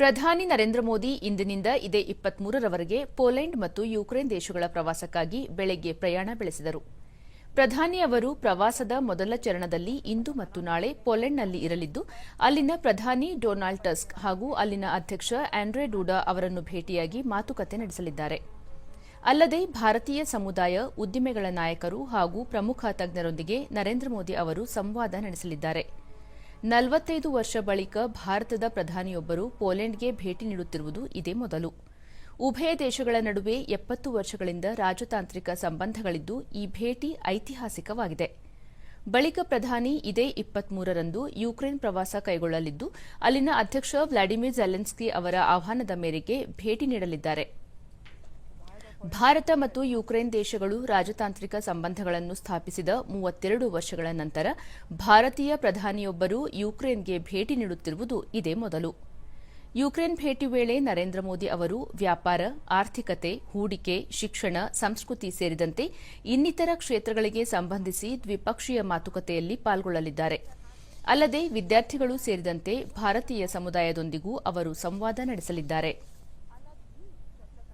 ಪ್ರಧಾನಿ ನರೇಂದ್ರ ಮೋದಿ ಇಂದಿನಿಂದ ಇದೇ ಇಪ್ಪತ್ಮೂರರವರೆಗೆ ಪೋಲೆಂಡ್ ಮತ್ತು ಯುಕ್ರೇನ್ ದೇಶಗಳ ಪ್ರವಾಸಕ್ಕಾಗಿ ಬೆಳಗ್ಗೆ ಪ್ರಯಾಣ ಬೆಳೆಸಿದರು. ಪ್ರಧಾನಿ ಅವರು ಪ್ರವಾಸದ ಮೊದಲ ಚರಣದಲ್ಲಿ ಇಂದು ಮತ್ತು ನಾಳೆ ಪೋಲೆಂಡ್ನಲ್ಲಿ ಇರಲಿದ್ದು, ಅಲ್ಲಿನ ಪ್ರಧಾನಿ ಡೊನಾಲ್ಡ್ ಟಸ್ಕ್ ಹಾಗೂ ಅಲ್ಲಿನ ಅಧ್ಯಕ್ಷ ಆಂಡ್ರೆ ಡೂಡಾ ಅವರನ್ನು ಭೇಟಿಯಾಗಿ ಮಾತುಕತೆ ನಡೆಸಲಿದ್ದಾರೆ. ಅಲ್ಲದೆ, ಭಾರತೀಯ ಸಮುದಾಯ, ಉದ್ದಿಮೆಗಳ ನಾಯಕರು ಹಾಗೂ ಪ್ರಮುಖ ತಜ್ಞರೊಂದಿಗೆ ನರೇಂದ್ರ ಮೋದಿ ಅವರು ಸಂವಾದ ನಡೆಸಲಿದ್ದಾರೆ. ನಲವತ್ತೈದು ವರ್ಷ ಬಳಿಕ ಭಾರತದ ಪ್ರಧಾನಿಯೊಬ್ಬರು ಪೋಲೆಂಡ್ಗೆ ಭೇಟಿ ನೀಡುತ್ತಿರುವುದು ಇದೇ ಮೊದಲು. ಉಭಯ ದೇಶಗಳ ನಡುವೆ ಎಪ್ಪತ್ತು ವರ್ಷಗಳಿಂದ ರಾಜತಾಂತ್ರಿಕ ಸಂಬಂಧಗಳಿದ್ದು ಈ ಭೇಟಿ ಐತಿಹಾಸಿಕವಾಗಿದೆ. ಬಳಿಕ ಪ್ರಧಾನಿ ಇದೇ ಇಪ್ಪತ್ಮೂರರಂದು ಯುಕ್ರೇನ್ ಪ್ರವಾಸ ಕೈಗೊಳ್ಳಲಿದ್ದು, ಅಲ್ಲಿನ ಅಧ್ಯಕ್ಷ ವ್ಲಾಡಿಮಿರ್ ಜೆಲೆನ್ಸ್ಕಿ ಅವರ ಆಹ್ವಾನದ ಮೇರೆಗೆ ಭೇಟಿ ನೀಡಲಿದ್ದಾರೆ. ಭಾರತ ಮತ್ತು ಯುಕ್ರೇನ್ ದೇಶಗಳು ರಾಜತಾಂತ್ರಿಕ ಸಂಬಂಧಗಳನ್ನು ಸ್ಥಾಪಿಸಿದ ಮೂವತ್ತೆರಡು ವರ್ಷಗಳ ನಂತರ ಭಾರತೀಯ ಪ್ರಧಾನಿಯೊಬ್ಬರು ಯುಕ್ರೇನ್ಗೆ ಭೇಟಿ ನೀಡುತ್ತಿರುವುದು ಇದೇ ಮೊದಲು. ಯುಕ್ರೇನ್ ಭೇಟಿ ವೇಳೆ ನರೇಂದ್ರ ಮೋದಿ ಅವರು ವ್ಯಾಪಾರ, ಆರ್ಥಿಕತೆ, ಹೂಡಿಕೆ, ಶಿಕ್ಷಣ, ಸಂಸ್ಕೃತಿ ಸೇರಿದಂತೆ ಇನ್ನಿತರ ಕ್ಷೇತ್ರಗಳಿಗೆ ಸಂಬಂಧಿಸಿ ದ್ವಿಪಕ್ಷೀಯ ಮಾತುಕತೆಯಲ್ಲಿ ಪಾಲ್ಗೊಳ್ಳಲಿದ್ದಾರೆ. ಅಲ್ಲದೆ ವಿದ್ಯಾರ್ಥಿಗಳು ಸೇರಿದಂತೆ ಭಾರತೀಯ ಸಮುದಾಯದೊಂದಿಗೂ ಅವರು ಸಂವಾದ ನಡೆಸಲಿದ್ದಾರೆ.